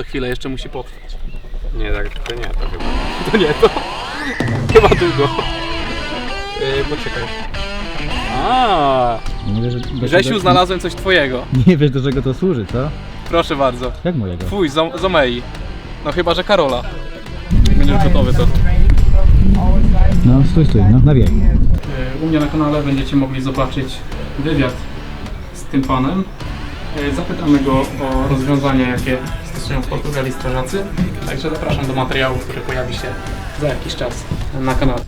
to chwilę jeszcze musi potrwać. Nie, tak, to nie, to chyba. To nie, to chyba długo. Yy, poczekaj. A, Nie wiesz, do Grzesiu, czego- znalazłem coś twojego. Nie wiesz do czego to służy, co? Proszę bardzo. Jak mojego? Twój, z, z Omei. No chyba, że Karola. Będziesz gotowy to. No stój, stój, no nawijaj. U mnie na kanale będziecie mogli zobaczyć wywiad z tym panem. E, Zapytamy go o rozwiązania, jakie stosują w Portugalii strażacy. Także zapraszam do materiału, który pojawi się za jakiś czas na kanale.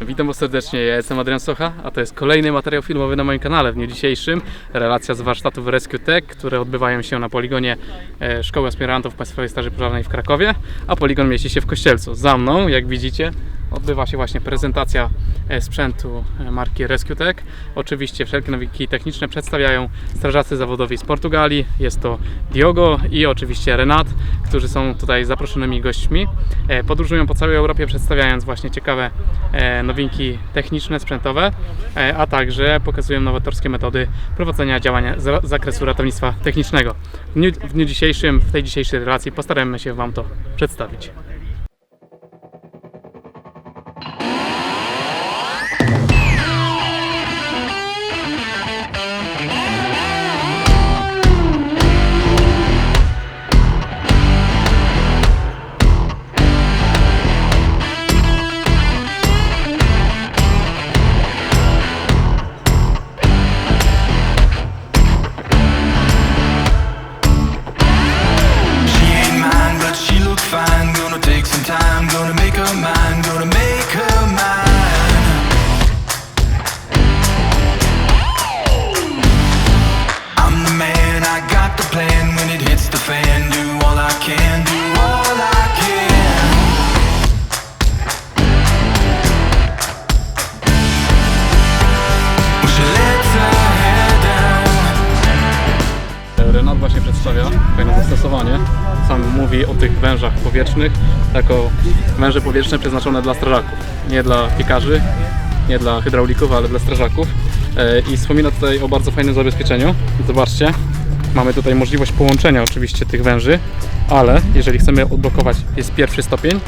Witam Was serdecznie, ja jestem Adrian Socha, a to jest kolejny materiał filmowy na moim kanale. W dniu dzisiejszym relacja z warsztatów Rescue Tech, które odbywają się na poligonie e, Szkoły Aspirantów Państwowej Straży Pożarnej w Krakowie, a poligon mieści się w Kościelcu. Za mną, jak widzicie, odbywa się właśnie prezentacja e, sprzętu e, marki Rescue Tech. Oczywiście wszelkie nowinki techniczne przedstawiają strażacy zawodowi z Portugalii. Jest to Diogo i oczywiście Renat, którzy są tutaj zaproszonymi gośćmi. E, Podróżują po całej Europie przedstawiając właśnie ciekawe nowinki techniczne, sprzętowe, a także pokazują nowatorskie metody prowadzenia działania z zakresu ratownictwa technicznego. W dniu, w dniu dzisiejszym, w tej dzisiejszej relacji postaramy się Wam to przedstawić. Zastosowanie. Sam mówi o tych wężach powietrznych jako węże powietrzne przeznaczone dla strażaków. Nie dla piekarzy, nie dla hydraulików, ale dla strażaków. E, I wspomina tutaj o bardzo fajnym zabezpieczeniu. Zobaczcie, mamy tutaj możliwość połączenia oczywiście tych węży, ale jeżeli chcemy odblokować, jest pierwszy stopień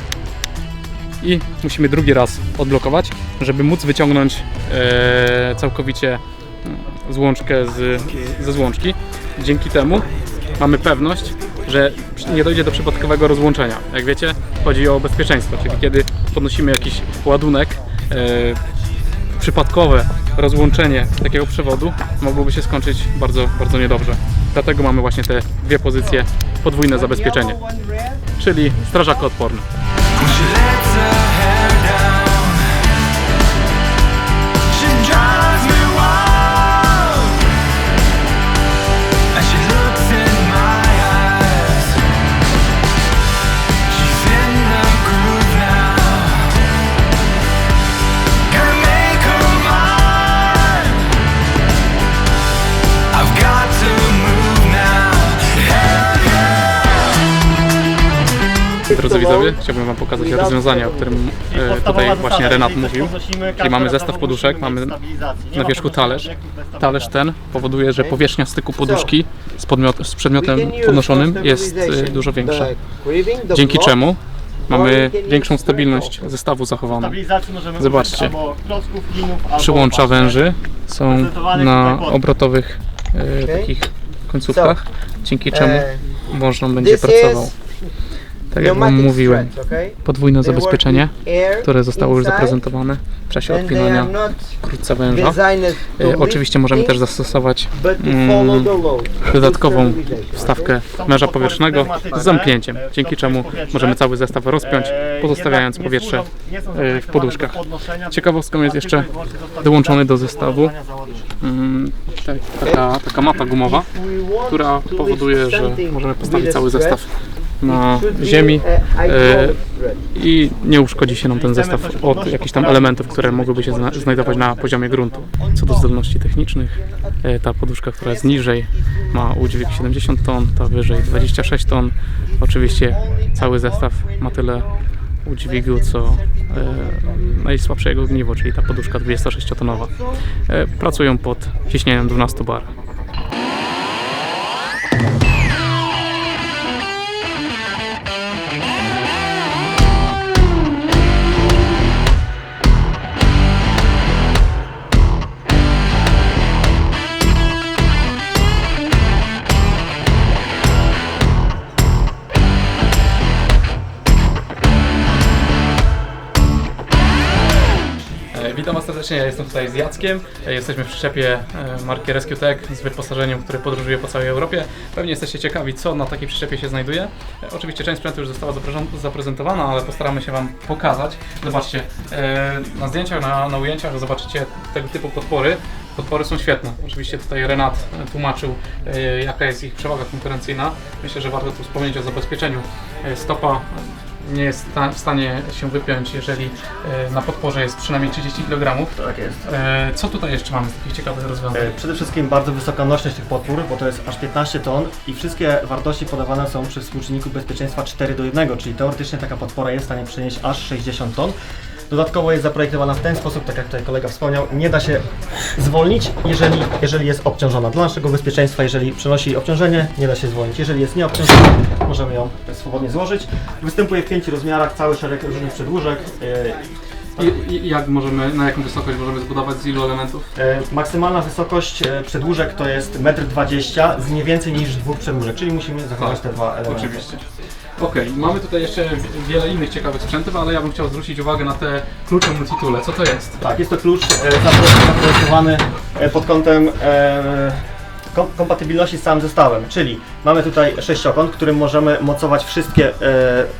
i musimy drugi raz odblokować, żeby móc wyciągnąć e, całkowicie mm, złączkę z, ze złączki. Dzięki temu mamy pewność, że nie dojdzie do przypadkowego rozłączenia. Jak wiecie, chodzi o bezpieczeństwo, czyli kiedy podnosimy jakiś ładunek, e, przypadkowe rozłączenie takiego przewodu mogłoby się skończyć bardzo, bardzo niedobrze. Dlatego mamy właśnie te dwie pozycje, podwójne zabezpieczenie, czyli strażakoodporny. When Drodzy widzowie, chciałbym Wam pokazać rozwiązanie, o którym e, tutaj właśnie Renat mówił. Czyli mamy zestaw poduszek, mamy na wierzchu talerz. Talerz ten powoduje, że powierzchnia styku poduszki z, podmiot, z przedmiotem podnoszonym jest e, dużo większa. Dzięki czemu mamy większą stabilność zestawu zachowaną. Zobaczcie. Przyłącza węży. Są na obrotowych e, takich końcówkach, dzięki czemu można będzie This pracował. Tak jak Wam mówiłem, podwójne zabezpieczenie, które zostało już zaprezentowane w czasie odpinania wkrótce węża. E, lift Oczywiście możemy też zastosować mm, dodatkową wstawkę potwory powietrznego z zamknięciem, dzięki czemu możemy cały zestaw rozpiąć, E, pozostawiając powietrze e, w poduszkach. Ciekawostką jest jeszcze dołączony do zestawu mm, ta- taka, taka mata gumowa, która powoduje, że możemy postawić cały zestaw na ziemi hydraulic thread. i nie uszkodzi się nam ten zestaw od jakichś tam elementów, które mogłyby się zna- znajdować na poziomie gruntu. Co do zdolności technicznych, e, ta poduszka, która jest niżej ma udźwig 70 ton, ta wyżej 26 ton. Oczywiście cały zestaw ma tyle udźwigu, co e, najsłabsze jego ogniwo, czyli ta poduszka 26-tonowa. E, pracują pod ciśnieniem 12 bar. Serdecznie, ja jestem tutaj z Jackiem. E, Jesteśmy w przyczepie e, marki Rescue Tech z wyposażeniem, które podróżuje po całej Europie. Pewnie jesteście ciekawi, co na takiej przyczepie się znajduje. E, Oczywiście część sprzętu już została zaprezent- zaprezentowana, ale postaramy się Wam pokazać. Zobaczcie, na zdjęciach, na, na ujęciach zobaczycie tego typu podpory. Podpory są świetne. Oczywiście tutaj Renat tłumaczył, jaka jest ich przewaga konkurencyjna. Myślę, że warto tu wspomnieć o zabezpieczeniu. Stopa nie jest w stanie się wypiąć, jeżeli e, na podporze jest przynajmniej 30 kg. Tak jest. E, Co tutaj jeszcze mamy z takich ciekawych rozwiązań? E, Przede wszystkim bardzo wysoka nośność tych podpór, bo to jest aż 15 ton i wszystkie wartości podawane są przy współczynniku bezpieczeństwa 4 do 1, czyli teoretycznie taka podpora jest w stanie przenieść aż 60 ton. Dodatkowo jest zaprojektowana w ten sposób, tak jak tutaj kolega wspomniał, nie da się zwolnić, jeżeli, jeżeli jest obciążona. Dla naszego bezpieczeństwa, jeżeli przenosi obciążenie, nie da się zwolnić. Jeżeli jest nieobciążona, możemy ją swobodnie złożyć. Występuje w pięciu rozmiarach, cały szereg różnych przedłużek. I, i jak możemy, na jaką wysokość możemy zbudować z ilu elementów? E, Maksymalna wysokość e, przedłużek to jest 1,20 m z nie więcej niż dwóch przedłużek, czyli musimy zachować te dwa elementy. Oczywiście. Okej, mamy tutaj jeszcze wi- wiele innych ciekawych sprzętów, ale ja bym chciał zwrócić uwagę na te klucze multitoole. Co to jest? Tak, jest to klucz e, zapro- zaprojektowany e, pod kątem e, kom- kompatybilności z całym zestawem, czyli mamy tutaj sześciokąt, którym możemy mocować wszystkie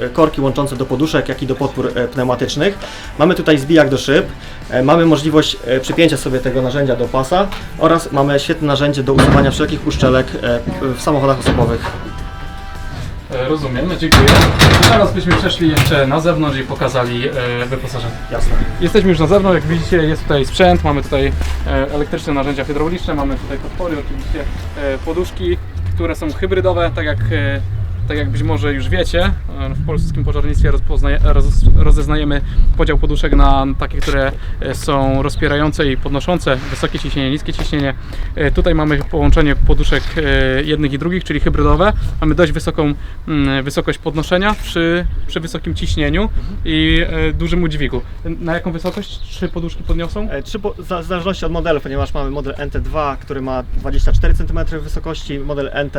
e, korki łączące do poduszek, jak i do podpór e, pneumatycznych. Mamy tutaj zbijak do szyb, e, mamy możliwość e, przypięcia sobie tego narzędzia do pasa oraz mamy świetne narzędzie do usuwania wszelkich uszczelek e, w samochodach osobowych. E, Rozumiem, dziękuję. Teraz byśmy przeszli jeszcze na zewnątrz i pokazali e, wyposażenie. Jasne. Jesteśmy już na zewnątrz, jak widzicie jest tutaj sprzęt, mamy tutaj e, elektryczne narzędzia hydrauliczne, mamy tutaj podpory, oczywiście e, poduszki, które są hybrydowe, tak jak, e, tak jak być może już wiecie, e, w polskim pożarnictwie roz, rozeznajemy podział poduszek na takie, które e, są rozpierające i podnoszące wysokie ciśnienie, niskie ciśnienie. E, Tutaj mamy połączenie poduszek jednych i drugich, czyli hybrydowe. Mamy dość wysoką mm, wysokość podnoszenia przy, przy wysokim ciśnieniu i dużym udźwigu. Na jaką wysokość trzy poduszki podniosą? Trzy po, w zależności od modelu, ponieważ mamy model NT2, który ma 24 cm wysokości, model NT,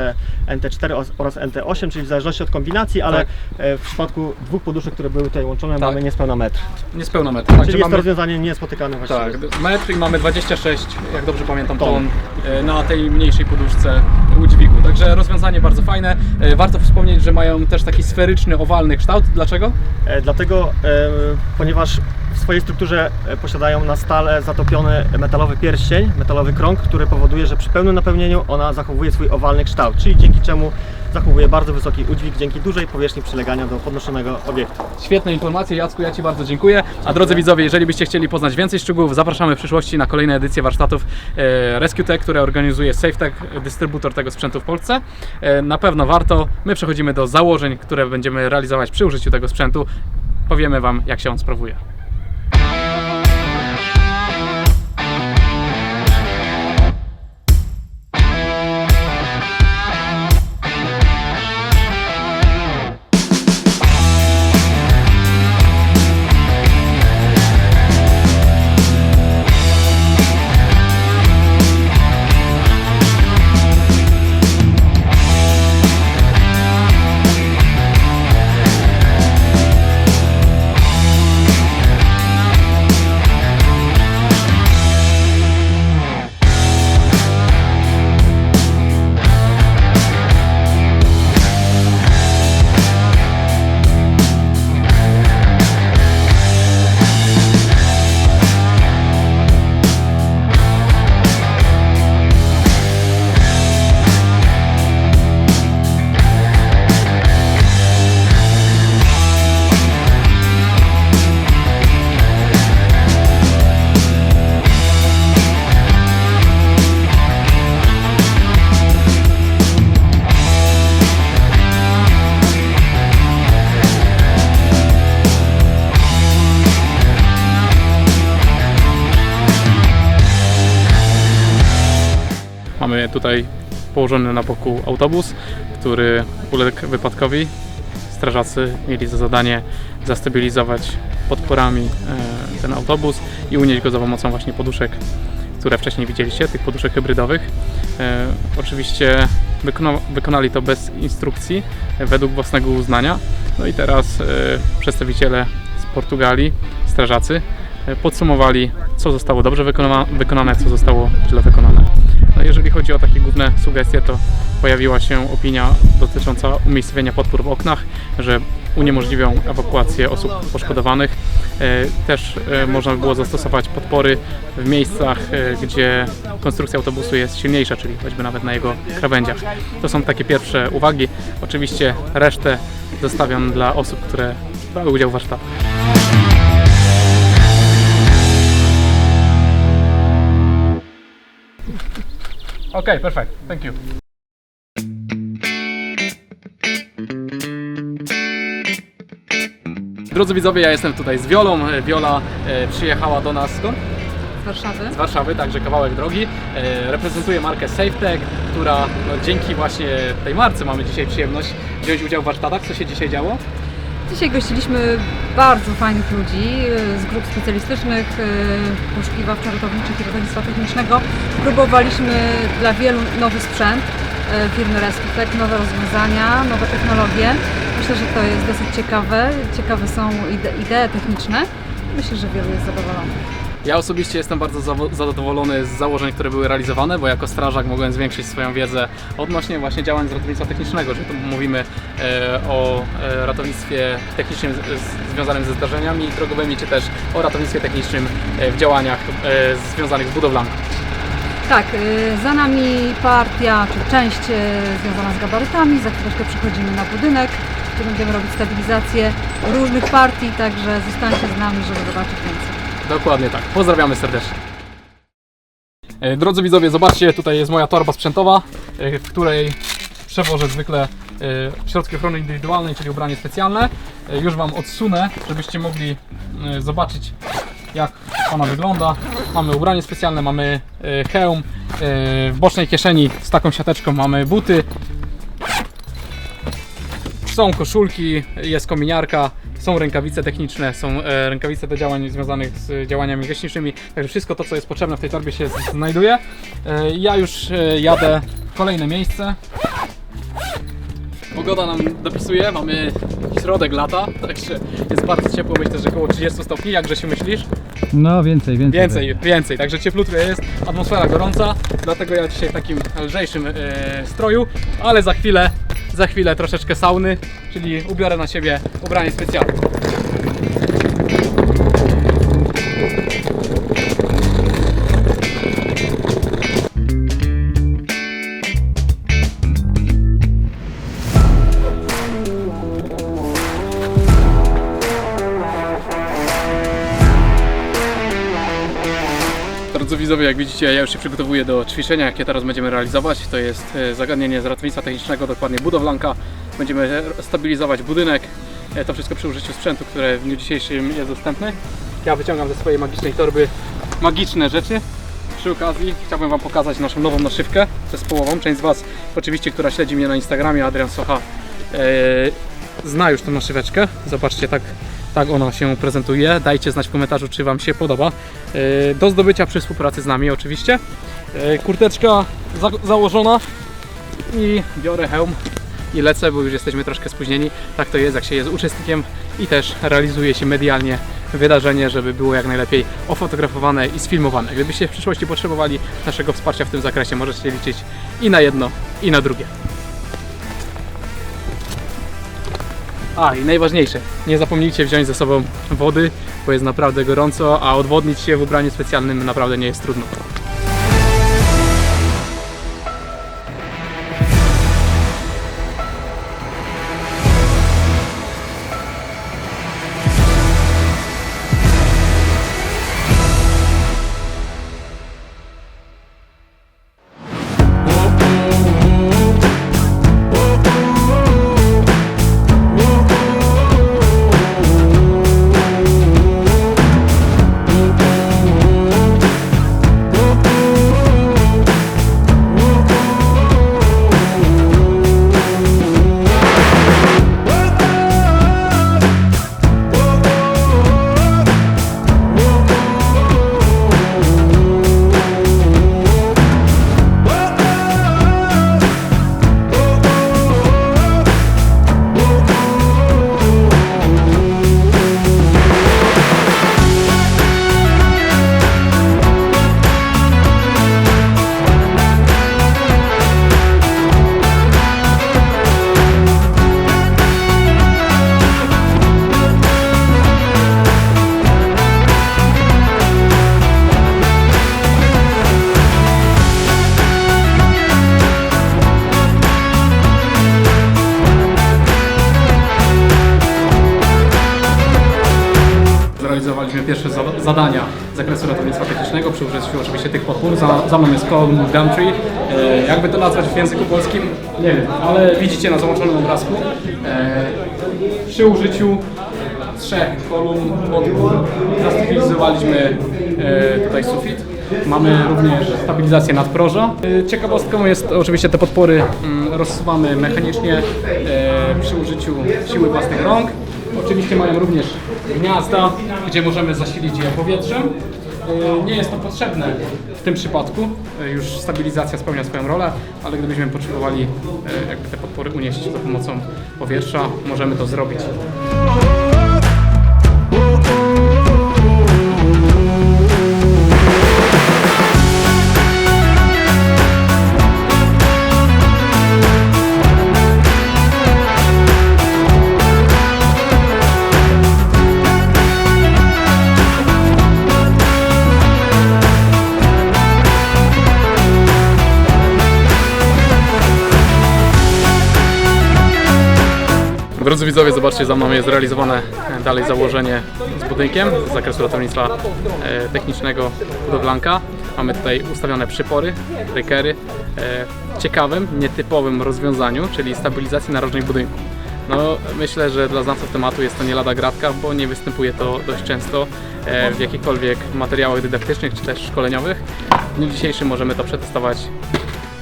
NT4 os- oraz NT8, czyli w zależności od kombinacji, ale Tak. e, w przypadku dwóch poduszek, które były tutaj łączone, Tak. mamy niespełna metr. Niespełna metr. Także czyli jest to mamy, rozwiązanie niespotykane właściwie. tak, metr i mamy 26, jak dobrze pamiętam, ton, Ton. e, na tej mniejszej poduszce udźwigu. Także rozwiązanie bardzo fajne. E, Warto wspomnieć, że mają też taki sferyczny, owalny kształt. Dlaczego? E, dlatego, e, ponieważ w swojej strukturze e, posiadają na stale zatopiony metalowy pierścień, metalowy krąg, który powoduje, że przy pełnym napełnieniu ona zachowuje swój owalny kształt, czyli dzięki czemu zachowuje bardzo wysoki udźwig dzięki dużej powierzchni przylegania do podnoszonego obiektu. Świetne informacje, Jacku, ja Ci bardzo dziękuję. A drodzy widzowie, jeżeli byście chcieli poznać więcej szczegółów, zapraszamy w przyszłości na kolejne edycje warsztatów e, Rescue Tech, które organizuje SafeTech, dystrybutor tego sprzętu w Polsce. E, Na pewno warto. My przechodzimy do założeń, które będziemy realizować przy użyciu tego sprzętu. Powiemy Wam, jak się on sprawuje. Tutaj położony na boku autobus, który uległ wypadkowi. Strażacy mieli za zadanie zastabilizować podporami e, ten autobus i unieść go za pomocą właśnie poduszek, które wcześniej widzieliście, tych poduszek hybrydowych. E, Oczywiście wykona, wykonali to bez instrukcji, e, według własnego uznania. No i teraz przedstawiciele z Portugalii, strażacy, podsumowali, co zostało dobrze wykona, wykonane, co zostało źle wykonane. No jeżeli chodzi o takie główne sugestie, to pojawiła się opinia dotycząca umiejscowienia podpór w oknach, że uniemożliwią ewakuację osób poszkodowanych. E, Też e, można by było zastosować podpory w miejscach, e, gdzie konstrukcja autobusu jest silniejsza, czyli choćby nawet na jego krawędziach. To są takie pierwsze uwagi. Oczywiście resztę zostawiam dla osób, które brały udział w warsztatach. Okay, perfect. Thank you. Drodzy widzowie, ja jestem tutaj z Wiolą. E, Wiola e, przyjechała do nas skąd? z Warszawy. z Warszawy, także kawałek drogi. E, Reprezentuje markę SafeTech, która no, dzięki właśnie tej marce mamy dzisiaj przyjemność wziąć udział w warsztatach. Co się dzisiaj działo? Dzisiaj gościliśmy bardzo fajnych ludzi e, z grup specjalistycznych, e, poszukiwawczo-ratowniczych i ratownictwa technicznego. Próbowaliśmy dla wielu nowy sprzęt e, firmy Rescutech, nowe rozwiązania, nowe technologie. Myślę, że to jest dosyć ciekawe. Ciekawe są ide idee techniczne. Myślę, że wielu jest zadowolonych. Ja osobiście jestem bardzo zadowolony z założeń, które były realizowane, bo jako strażak mogłem zwiększyć swoją wiedzę odnośnie właśnie działań z ratownictwa technicznego, że tu mówimy e, o e, ratownictwie technicznym związanym ze zdarzeniami drogowymi, czy też o ratownictwie technicznym e, w działaniach związanych z budowlanką. Tak, za nami partia, czy część związana z gabarytami. Za chwileczkę przechodzimy na budynek, gdzie będziemy robić stabilizację różnych partii, także zostańcie z nami, żeby zobaczyć więcej. Dokładnie tak. Pozdrawiamy serdecznie. E, Drodzy widzowie, zobaczcie, tutaj jest moja torba sprzętowa, e, w której przewożę zwykle e, środki ochrony indywidualnej, czyli ubranie specjalne. Już Wam odsunę, żebyście mogli zobaczyć jak ona wygląda. Mamy ubranie specjalne, mamy hełm, w bocznej kieszeni z taką siateczką mamy buty, są koszulki, jest kominiarka, są rękawice techniczne, są e, rękawice do działań związanych z działaniami gaśniczymi, także wszystko to, co jest potrzebne w tej torbie się znajduje. E, ja już e, jadę w kolejne miejsce. Pogoda nam dopisuje, mamy środek lata, także jest bardzo ciepło, myślę, że około 30 stopni, jak się myślisz? No więcej, więcej. Więcej, więcej, także cieplutko jest, atmosfera gorąca, dlatego ja dzisiaj w takim lżejszym e, stroju, ale za chwilę, za chwilę troszeczkę sauny, czyli ubiorę na siebie ubranie specjalne. Widzicie, ja już się przygotowuję do ćwiczenia, jakie teraz będziemy realizować. To jest e, zagadnienie z ratownictwa technicznego, dokładnie budowlanka. Będziemy stabilizować budynek. E, To wszystko przy użyciu sprzętu, które w dniu dzisiejszym jest dostępne. Ja wyciągam ze swojej magicznej torby magiczne rzeczy. Przy okazji chciałbym Wam pokazać naszą nową naszywkę zespołową. Część z Was, oczywiście, która śledzi mnie na Instagramie, Adrian Socha, e, zna już tą naszyweczkę. Zobaczcie, tak, tak ona się prezentuje. Dajcie znać w komentarzu, czy Wam się podoba. E, Do zdobycia przy współpracy z nami oczywiście. E, Kurteczka za założona i biorę hełm i lecę, bo już jesteśmy troszkę spóźnieni. Tak to jest, jak się jest uczestnikiem i też realizuje się medialnie wydarzenie, żeby było jak najlepiej ofotografowane i sfilmowane. Gdybyście w przyszłości potrzebowali naszego wsparcia w tym zakresie, możecie liczyć i na jedno, i na drugie. A i najważniejsze, nie zapomnijcie wziąć ze sobą wody, bo jest naprawdę gorąco, a odwodnić się w ubraniu specjalnym naprawdę nie jest trudno. Pierwsze za- zadania z zakresu ratownictwa technicznego przy użyciu oczywiście tych podpór. Za, za mną jest Column Gumtree. E, jakby to nazwać w języku polskim? Nie wiem, ale widzicie na załączonym obrazku. E, przy użyciu trzech kolumn podpór zastabilizowaliśmy e, tutaj sufit. Mamy również stabilizację nadproża. E, Ciekawostką jest oczywiście te podpory mm, rozsuwamy mechanicznie e, przy użyciu siły własnych rąk. Oczywiście mają również gniazda, gdzie możemy zasilić je powietrzem. E, Nie jest to potrzebne w tym przypadku, e, już stabilizacja spełnia swoją rolę, ale gdybyśmy potrzebowali e, jakby te podpory unieść za pomocą powietrza, możemy to zrobić. Widzowie, zobaczcie, za mną jest realizowane e, dalej założenie z budynkiem z zakresu ratownictwa e, technicznego budowlanka. Mamy tutaj ustawione przypory, breakery e, w ciekawym, nietypowym rozwiązaniu, czyli stabilizacji narożnej budynku. No, myślę, że dla znawców tematu jest to nie lada gratka, bo nie występuje to dość często w jakichkolwiek materiałach dydaktycznych czy też szkoleniowych. W dniu dzisiejszym możemy to przetestować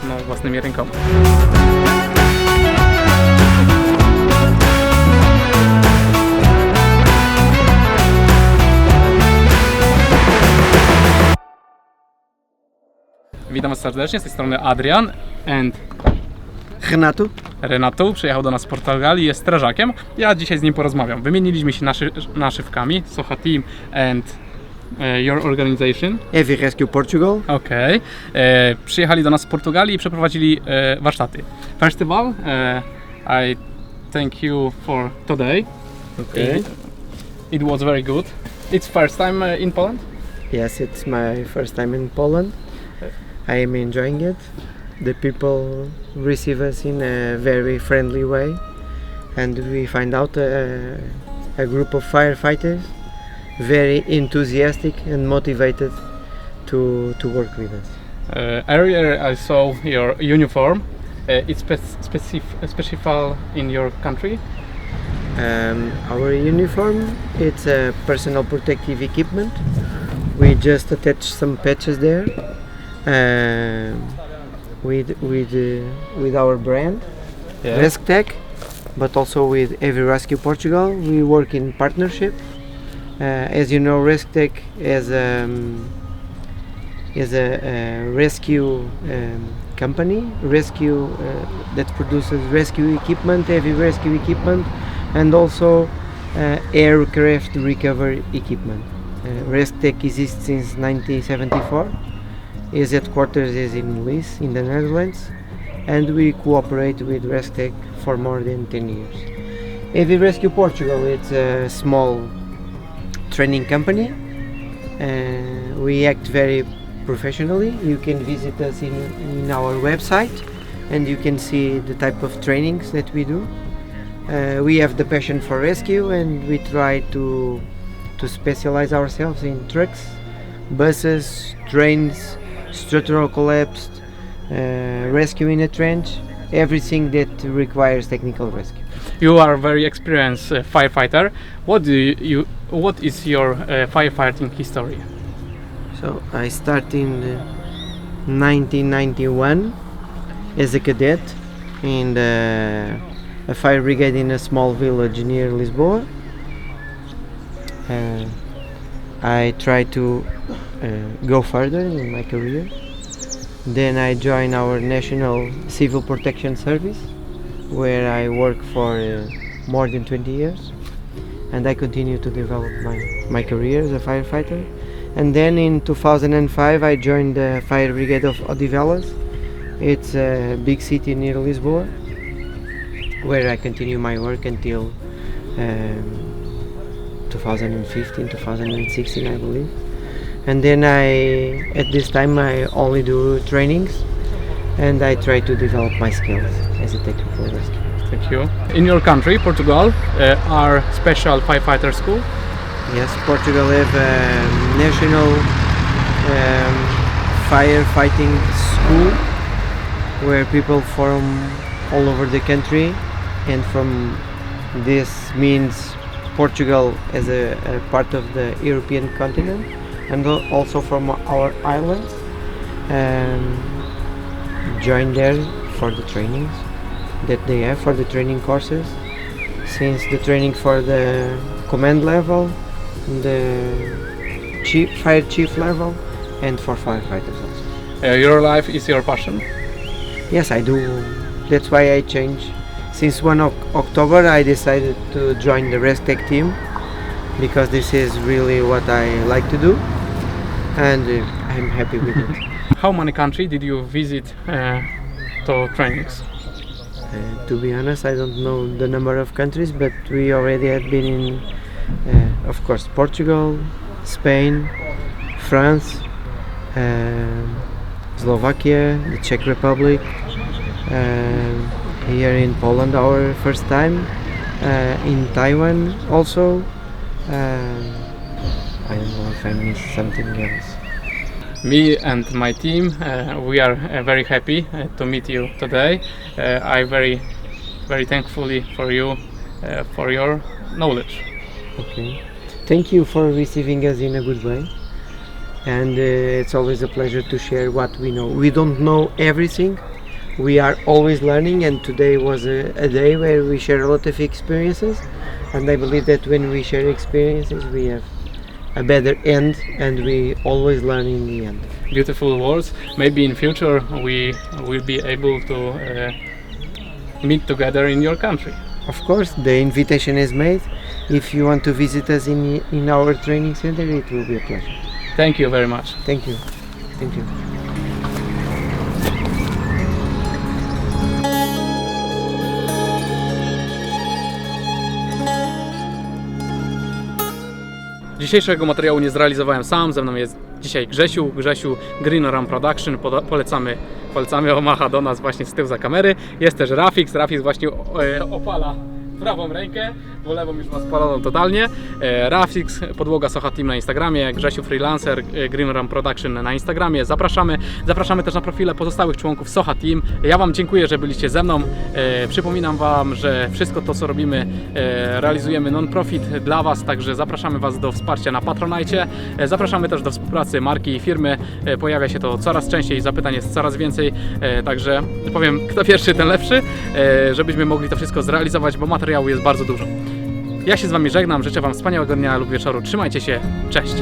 no, własnymi rękoma. Witam Was serdecznie, z tej strony Adrian and Renato? Renato przyjechał do nas z Portugalii, jest strażakiem. Ja dzisiaj z nim porozmawiam. Wymieniliśmy się naszy, naszywkami, Socha Team and e, your organization. Heavy Rescue Portugal. Okej. E, Przyjechali do nas z Portugalii i przeprowadzili e, warsztaty. First of all, e, I thank you for today. Okay. It was very good. It's first time uh, in Poland? Yes, it's my first time in Poland. I am enjoying it. The people receive us in a very friendly way, and we find out a, a group of firefighters very enthusiastic and motivated to, to work with us. Uh, earlier I saw your uniform. Uh, it's specif- special in your country. Um, our uniform it's a personal protective equipment. We just attach some patches there with with uh, with our brand RescTech, but also with Heavy Rescue Portugal. We work in partnership. Uh, as you know, RescTech is um, is a, a rescue um, company, rescue uh, that produces rescue equipment, heavy rescue equipment, and also uh, aircraft recovery equipment. Uh, RescTech exists since 1974. Its headquarters is in Lis, in the Netherlands, and we cooperate with RescTech for more than 10 years. Heavy Rescue Portugal, it's a small training company. Uh, we act very professionally. You can visit us in, in our website and you can see the type of trainings that we do. Uh, we have the passion for rescue and we try to to specialize ourselves in trucks, buses, trains, structural collapse, uh, rescue in a trench, everything that requires technical rescue. You are a very experienced uh, firefighter. What do you, you what is your uh, firefighting history? So I started in uh, 1991 as a cadet in the, a fire brigade in a small village near Lisboa. Uh, I tried to uh, go further in my career. Then I joined our National Civil Protection Service, where I work for uh, more than 20 years, and I continue to develop my, my career as a firefighter. And then in 2005, I joined the Fire Brigade of Odivelas. It's a big city near Lisboa, where I continue my work until um, 2015, 2016, I believe. And then I, at this time, I only do trainings, and I try to develop my skills as a technical rescue. Thank you. In your country, Portugal, uh, are special firefighter school. Yes, Portugal have a national um, firefighting school where people from all over the country and from this means Portugal as a, a part of the European continent and also from our island um, join there for the trainings that they have for the training courses. Since the training for the command level the chief fire chief level and for firefighters also. Uh, your life is your passion. yes i do. That's why i changed. Since 1 of october i decided to join the restec team because this is really what i like to do and uh, i'm happy with it How many countries did you visit uh, to trainings? Uh, to be honest, I don't know the number of countries, but we already have been in, uh, of course, Portugal, Spain, France, um, Slovakia, the Czech Republic, um, here in Poland, our first time, uh, in Taiwan also. I don't know if I missed something else. Me and my team, uh, we are uh, very happy uh, to meet you today. Uh, I very, very thankfully for you, uh, for your knowledge. Okay. Thank you for receiving us in a good way. And uh, it's always a pleasure to share what we know. We don't know everything. We are always learning, and today was a, a day where we share a lot of experiences. And I believe that when we share experiences, we have a better end, and we always learn in the end. Beautiful words. Maybe in future we will be able to uh, meet together in your country. Of course, the invitation is made. If you want to visit us in in our training center, it will be a pleasure. Thank you very much. Thank you. Thank you. Dzisiejszego materiału nie zrealizowałem sam, ze mną jest dzisiaj Grzesiu, Grzesiu Green Ram Production, polecamy, polecamy Omaha do nas właśnie z tyłu za kamery. Jest też Rafix, Rafix właśnie e, opala prawą rękę, bo lewą już ma spaloną totalnie. E, Rafix, podłoga Socha Team na Instagramie, Grzesiu Freelancer, e, Green Ram Production na Instagramie. Zapraszamy, zapraszamy też na profile pozostałych członków Socha Team. Ja Wam dziękuję, że byliście ze mną. E, przypominam Wam, że wszystko to, co robimy, realizujemy non-profit dla Was, także zapraszamy Was do wsparcia na Patronite. Zapraszamy też do współpracy marki i firmy. Pojawia się to coraz częściej, zapytań jest coraz więcej, także powiem, kto pierwszy, ten lepszy, żebyśmy mogli to wszystko zrealizować, bo materiału jest bardzo dużo. Ja się z Wami żegnam, życzę Wam wspaniałego dnia lub wieczoru. Trzymajcie się, cześć!